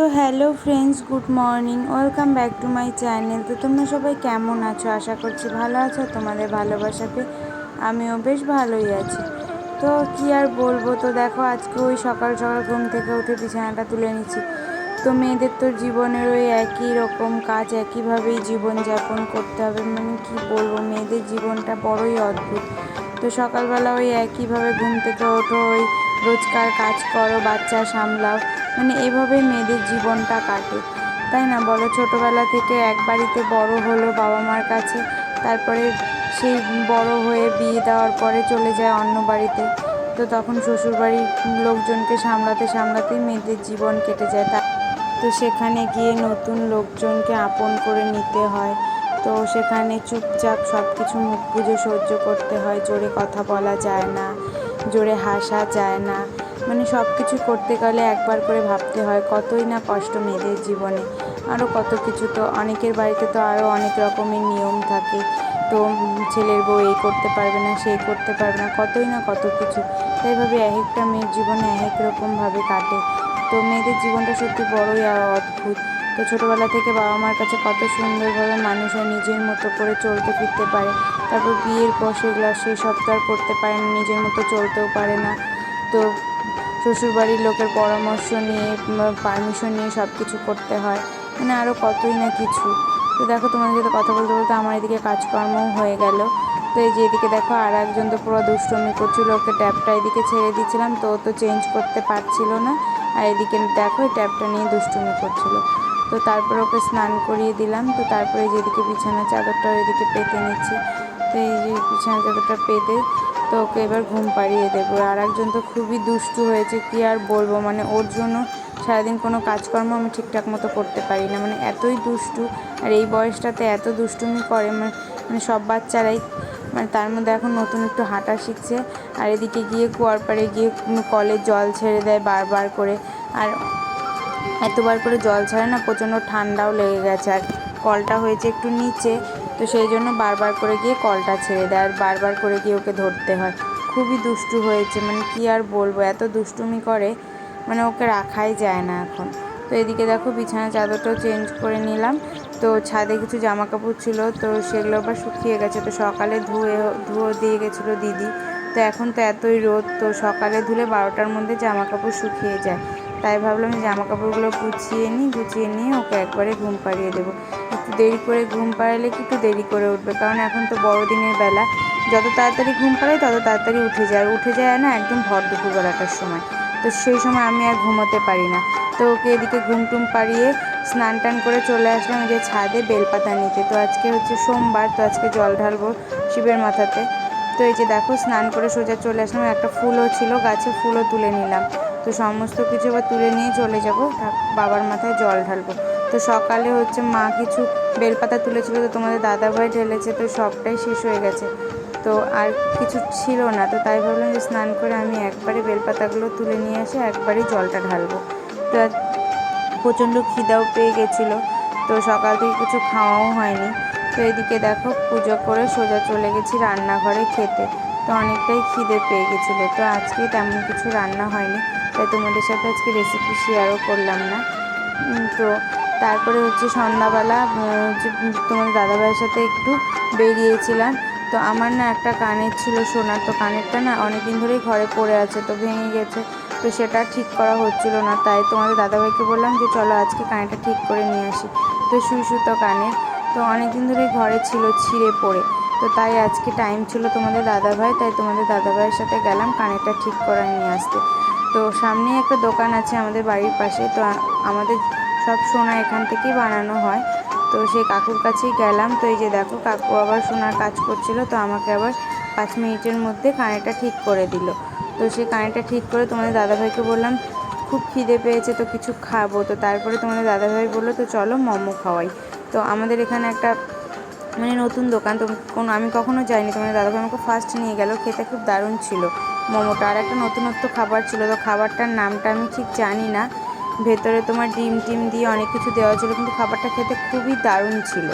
তো hello friends, good morning, welcome back to my channel. তো তোমরা সবাই কেমন আছো? আশা করছি ভালো আছো, তোমাদের ভালোবাসাতে আমিও বেশ ভালোই আছি। তো কি আর বলব? তো দেখো, আজকে ওই সকাল সকাল ঘুম থেকে উঠে বিছানাটা তুলে নিচ্ছি। তো মেয়েদের তো জীবনের ওই একই রকম কাজ, একইভাবেই জীবনযাপন করতে হবে। মানে কি বলব, মেয়েদের জীবনটা বড়ই অদ্ভুত। তো সকালবেলা ওই একইভাবে ঘুম থেকে ওঠো, ওই রোজকার কাজ করো, বাচ্চা সামলাও। মানে এভাবেই মেয়েদের জীবনটা কাটে। তাই না? বলো, ছোটোবেলা থেকে এক বাড়িতে বড় হলো বাবা মার কাছে, তারপরে সেই বড় হয়ে বিয়ে দেওয়ার পরে চলে যায় অন্য বাড়িতে। তো তখন শ্বশুরবাড়ির লোকজনকে সামলাতে সামলাতেই মেয়েদের জীবন কেটে যায়। তা তো সেখানে গিয়ে নতুন লোকজনকে আপন করে নিতে হয়। তো সেখানে চুপচাপ সব কিছু মুখ পুজো সহ্য করতে হয়, জোরে কথা বলা যায় না। জোরে হাসা যায় না। মানে সব কিছু করতে গেলে একবার করে ভাবতে হয়, কতই না কষ্ট মেয়েদের জীবনে। আরও কত কিছু তো, অনেকের বাড়িতে তো আরও অনেক রকমের নিয়ম থাকে। তো ছেলের বউ এই করতে পারবে না সেই করতে পারবে না, কতই না কত কিছু। তাই ভাবে এক একটা মেয়ের জীবনে এক রকমভাবে কাটে। তো মেয়েদের জীবনটা সত্যি বড়ই অদ্ভুত। তো ছোটোবেলা থেকে বাবা মার কাছে কত সুন্দরভাবে মানুষ হয় নিজের মতো করে চলতে ফিরতে পারে। তারপর বিয়ের পর সেগুলো সেই আর করতে পারে না, নিজের মতো চলতেও পারে না। তো শ্বশুরবাড়ির লোকের পরামর্শ নিয়ে পারমিশন নিয়ে সব কিছু করতে হয়। মানে আরও কতই না কিছু। তো দেখো তোমাদের সাথে কথা বলতে বলতে আমার এদিকে কাজকর্মও হয়ে গেল। তো এই যে এদিকে দেখো আর একজন তো পুরো দুষ্টমি করছিল, ওকে ট্যাপটা এদিকে ছেড়ে দিয়েছিলাম, তো তো চেঞ্জ করতে পারছিল না। আর এদিকে দেখো এই ট্যাপটা নিয়ে দুষ্টুমি করছিল। তো তারপর ওকে স্নান করিয়ে দিলাম। তো তারপরে যেদিকে বিছানা চাদরটা এদিকে পেতে নিচ্ছি। তো এই যে বিছানা চাদরটা পেতে তো ওকে এবার ঘুম পাড়িয়ে দেবো। আর একজন তো খুবই দুষ্টু হয়েছে, কি আর বলব? মানে ওর জন্য সারাদিন কোনো কাজকর্ম আমি ঠিকঠাক মতো করতে পারি না। মানে এতই দুষ্টু, আর এই বয়সটাতে এত দুষ্টুমি করে মানে সব বাচ্চারাই মানে তার মধ্যে এখন নতুন একটু হাঁটা শিখছে। আর এদিকে গিয়ে কুয়ার পাড়ে গিয়ে কলে জল ছেড়ে দেয় বারবার করে। আর এতবার করে জল ছাড়ে না, প্রচণ্ড ঠান্ডাও লেগে গেছে। আর কলটা হয়েছে একটু নিচে, তো সেই জন্য বারবার করে গিয়ে কলটা ছেড়ে দেয়। আর বারবার করে গিয়ে ওকে ধরতে হয়। খুবই দুষ্টু হয়েছে মানে কি আর বলব, এত দুষ্টুমি করে মানে ওকে রাখাই যায় না এখন। তো এদিকে দেখো বিছানা চাদরটাও চেঞ্জ করে নিলাম। তো ছাদে কিছু জামা কাপড় ছিল, তো সেগুলো আবার শুকিয়ে গেছে। তো সকালে ধুয়ে ধুয়ে দিয়ে গেছিল দিদি। তো এখন তো এতই রোদ, তো সকালে ধুলে বারোটার মধ্যে জামা কাপড় শুকিয়ে যায়। তাই ভাবলাম জামা কাপড়গুলো গুছিয়ে নিই, গুছিয়ে নিয়ে ওকে একবারে ঘুম পাড়িয়ে দেবো। একটু দেরি করে ঘুম পাড়ালে কি একটু দেরি করে উঠবে? কারণ এখন তো বড়দিনের বেলা। যত তাড়াতাড়ি ঘুম পাড়াই তত তাড়াতাড়ি উঠে যায়। উঠে যায় না একদম ভর দুপুরবেলাটার সময়। তো সেই সময় আমি আর ঘুমোতে পারি না। তো ওকে এদিকে ঘুম টুম পাড়িয়ে স্নান টান করে চলে আসলাম যে ছাদে বেলপাতা নিতে। তো আজকে হচ্ছে সোমবার, তো আজকে জল ঢালবো শিবের মাথাতে। তো এই যে দেখো, স্নান করে সোজা চলে আসলাম। একটা ফুলও ছিল, গাছে ফুলও তুলে নিলাম। তো সমস্ত কিছু এবার তুলে নিয়ে চলে যাব। বাবার মাথায় জল ঢালবো। তো সকালে হচ্ছে মা কিছু বেলপাতা তুলেছিল, তো তোমাদের দাদাভাই ঢেলেছে, তো সবটাই শেষ হয়ে গেছে। তো আর কিছু ছিল না, তো তাই ভাবলাম যে স্নান করে আমি একবারে বেলপাতাগুলো তুলে নিয়ে এসে একবারই জলটা ঢালবো। তো প্রচণ্ড খিদাও পেয়ে গেছিল। তো সকাল থেকে কিছু খাওয়াও হয়নি। তো এদিকে দেখো, পুজো করে সোজা চলে গেছি রান্নাঘরে খেতে। তো অনেকটাই খিদে পেয়ে গেছিল। তো আজকে তেমন কিছু রান্না হয়নি। তাই তোমাদের সাথে আজকে রেসিপি শেয়ারও করলাম না। তো তারপরে হচ্ছে সন্ধ্যাবেলা হচ্ছে তোমার দাদাভাইয়ের সাথে একটু বেরিয়েছিলাম। তো আমার না একটা কানের ছিল সোনার তো কানেরটা না অনেক দিন ধরেই ঘরে পড়ে আছে, তো ভেঙে গেছে। তো সেটা ঠিক করা হচ্ছিল না। তাই তোমাদের দাদাভাইকে বললাম যে, চলো আজকে কানেরটা ঠিক করে নিয়ে আসি। তো সুই সুতো কানের। তো অনেক দিন ধরেই ঘরে ছিল, ছিঁড়ে পড়ে। তো তাই আজকে টাইম ছিল তোমাদের দাদাভাই, তাই তোমাদের দাদাভাইয়ের সাথে গেলাম, কানেরটা ঠিক করা নিয়ে আসতে। তো সামনেই একটা দোকান আছে আমাদের বাড়ির পাশে, তো আমাদের সব সোনা এখান থেকেই বানানো হয়। তো সেই কাকুর কাছেই গেলাম, তো এই যে দেখো, কাকু আবার সোনার কাজ করছিল, তো আমাকে আবার পাঁচ মিনিটের মধ্যে কানেরটা ঠিক করে দিল। তো সেই কানেরটা ঠিক করে তোমাদের দাদাভাইকে বললাম, খুব খিদে পেয়েছে তো কিছু খাব। তো তারপরে তোমাদের দাদাভাই বলল, তো চলো মোমো খাওয়াই। তো আমাদের এখানে একটা মানে নতুন দোকান, তো কোনো, আমি কখনো যাইনি, তো মানে দাদাভাই আমাকে ফার্স্ট নিয়ে গেল, খেতে খুব দারুণ ছিল, মোমোটা, আর একটা নতুনত্ব খাবার ছিল, তো খাবারটার নামটা আমি ঠিক জানি না, ভেতরে তোমার ডিম টিম দিয়ে অনেক কিছু দেওয়া ছিল, কিন্তু খাবারটা খেতে খুবই দারুণ ছিল।